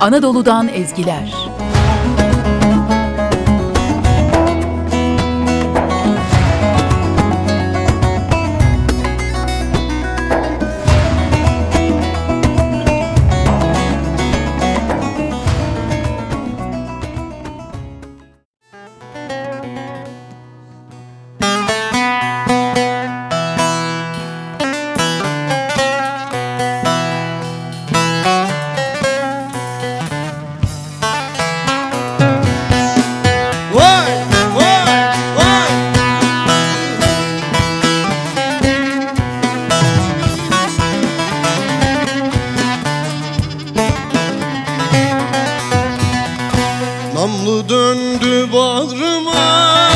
Anadolu'dan ezgiler. Namlu döndü bağrıma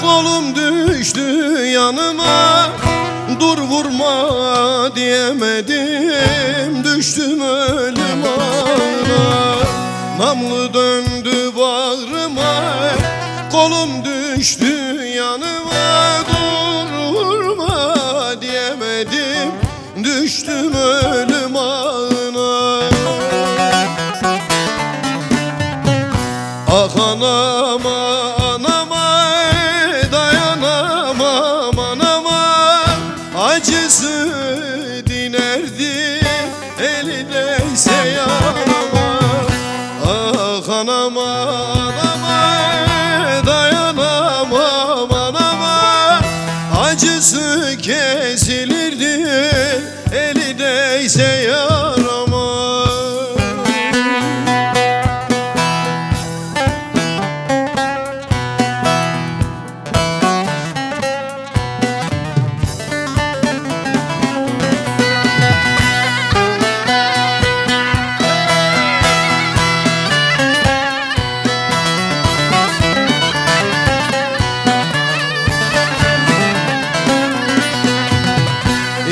Kolum düştü yanıma. Dur vurma diyemedim Düştüm ölüm ağına. Namlu döndü bağrıma Kolum düştü yanıma. Dur vurma diyemedim Düştüm ölüm anama anama dayanamam anama Acısı dinerdi eli değse yanama Ah anama anama dayanamam anama Acısı kesilirdi eli değse yarama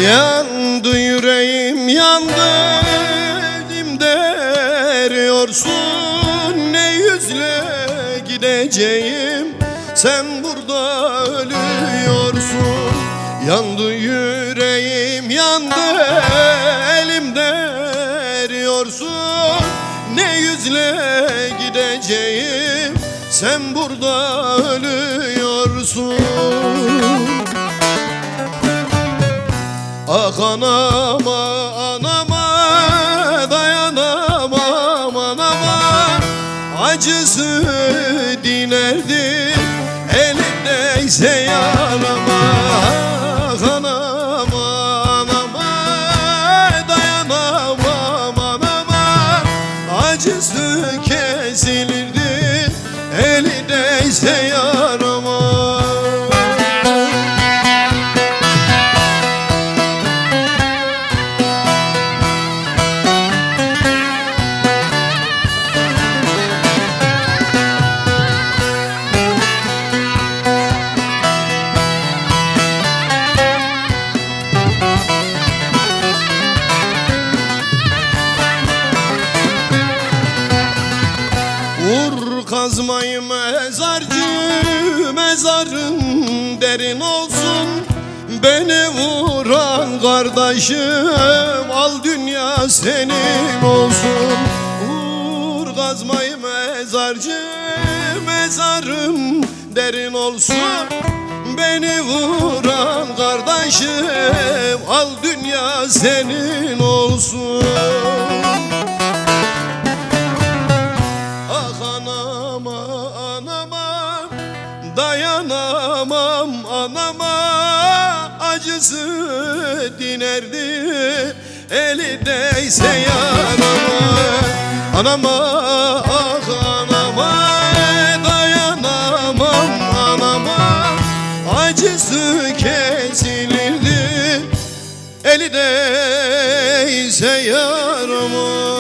Yandı yüreğim yandı Elimde eriyorsun Ne yüzle gideceğim? Sen burada ölüyorsun. Yandı yüreğim yandı Elimde eriyorsun Ne yüzle gideceğim? Sen burada ölüyorsun Ah anama anama dayanamam anama. Acısı dinerdi elindeyse yanama kazmayı mezarcı Mezarın derin olsun. Beni vuran kardeşim Al dünya senin olsun. Vur kazmayı mezarcı Mezarım derin olsun. Beni vuran kardeşim Al dünya senin olsun dayanamam anama acısı dinerdi. Eli değse yanama anama ah anama dayanamam anama. Acısı kesilirdi. Eli değse yarama